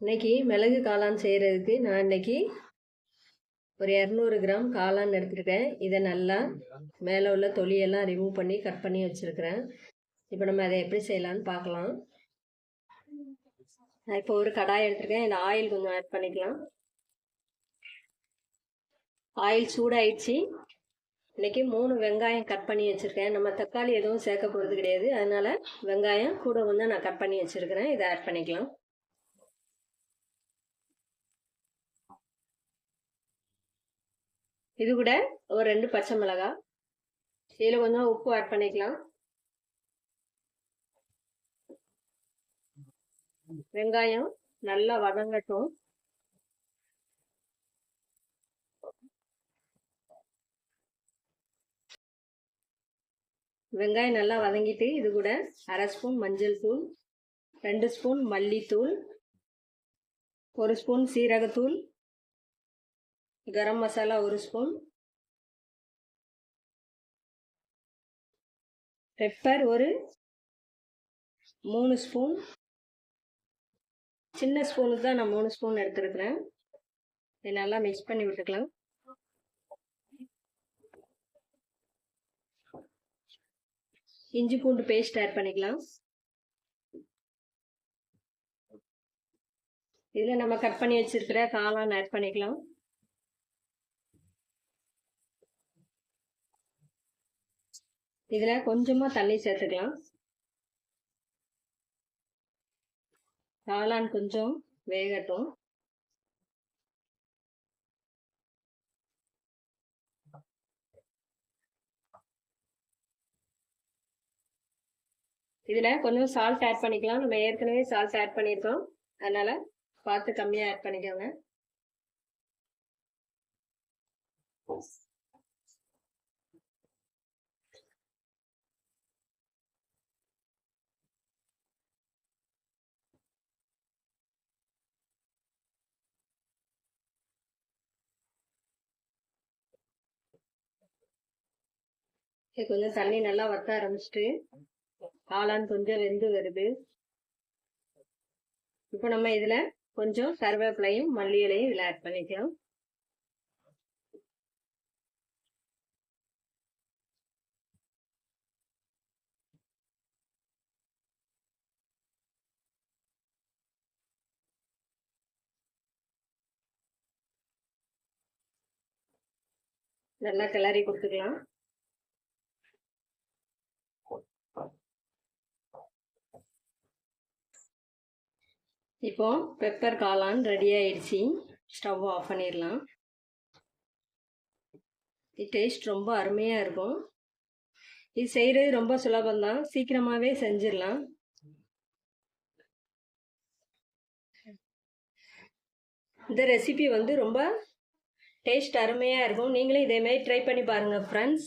இன்னைக்கு மிளகு காளான் செய்கிறதுக்கு நான் இன்னைக்கு ஒரு இரநூறு கிராம் காளான் எடுத்துருக்கேன் இதை நல்லா மேலே உள்ள தொலியெல்லாம் ரிமூவ் பண்ணி கட் பண்ணி வச்சுருக்கிறேன். இப்போ நம்ம அதை எப்படி செய்யலான்னு பார்க்கலாம். நான் இப்போ ஒரு கடாய் எடுத்துருக்கேன். இந்த ஆயில் கொஞ்சம் ஆட் பண்ணிக்கலாம். ஆயில் சூடாயிடுச்சு. இன்னைக்கு மூணு வெங்காயம் கட் பண்ணி வச்சுருக்கேன். நம்ம தக்காளி எதுவும் சேர்க்க போகிறது கிடையாது. அதனால் வெங்காயம் கூட வந்து நான் கட் பண்ணி வச்சுருக்கிறேன். இதை ஆட் பண்ணிக்கலாம். இது கூட ஒரு ரெண்டு பச்சை மிளகாய் இதில் கொஞ்சம் உப்பு ஆட் பண்ணிக்கலாம். வெங்காயம் நல்லா வதங்கட்டும். வெங்காயம் நல்லா வதங்கிட்டு இது கூட அரை ஸ்பூன் மஞ்சள் தூள் ரெண்டு ஸ்பூன் மல்லித்தூள் ஒரு ஸ்பூன் சீரகத்தூள் கரம் மசாலா ஒரு ஸ்பூன் பெப்பர் ஒரு மூணு ஸ்பூன் சின்ன ஸ்பூனுக்கு தான் நான் மூணு ஸ்பூன் எடுத்துருக்குறேன். இதை நல்லா மிக்ஸ் பண்ணி விட்டுக்கலாம். இஞ்சி பூண்டு பேஸ்ட் ஆட் பண்ணிக்கலாம். இதில் நம்ம கட் பண்ணி வச்சிருக்கிற காளான் ஆட் பண்ணிக்கலாம். இதில் கொஞ்சமாக தண்ணி சேர்த்துக்கலாம். காளான் கொஞ்சம் வேகட்டும். இதில் கொஞ்சம் சால்ட் ஆட் பண்ணிக்கலாம். நம்ம ஏற்கனவே சால்ட் ஆட் பண்ணியிருக்கோம் அதனால் பார்த்து கம்மியாக ஆட் பண்ணிக்கோங்க. கொஞ்சம் தண்ணி நல்லா வத்த ஆரம்பிச்சிட்டு காளான் கொஞ்சம் வெந்து வருது. இப்போ நம்ம இதில் கொஞ்சம் கருவேப்பிலையும் மல்லி இலையும் இதில் ஆட் பண்ணிக்கலாம். நல்லா கிளறி கொடுத்துக்கலாம். இப்போ பெப்பர் காளான் ரெடி ஆயிடுச்சு. ஸ்டவ் ஆஃப் பண்ணிடலாம். இது டேஸ்ட் ரொம்ப அருமையாக இருக்கும். இது செய்கிறது ரொம்ப சுலபந்தான் சீக்கிரமாகவே செஞ்சிடலாம். இந்த ரெசிபி வந்து ரொம்ப டேஸ்ட் அருமையாக இருக்கும். நீங்களும் இதேமாரி ட்ரை பண்ணி பாருங்கள் ஃப்ரெண்ட்ஸ்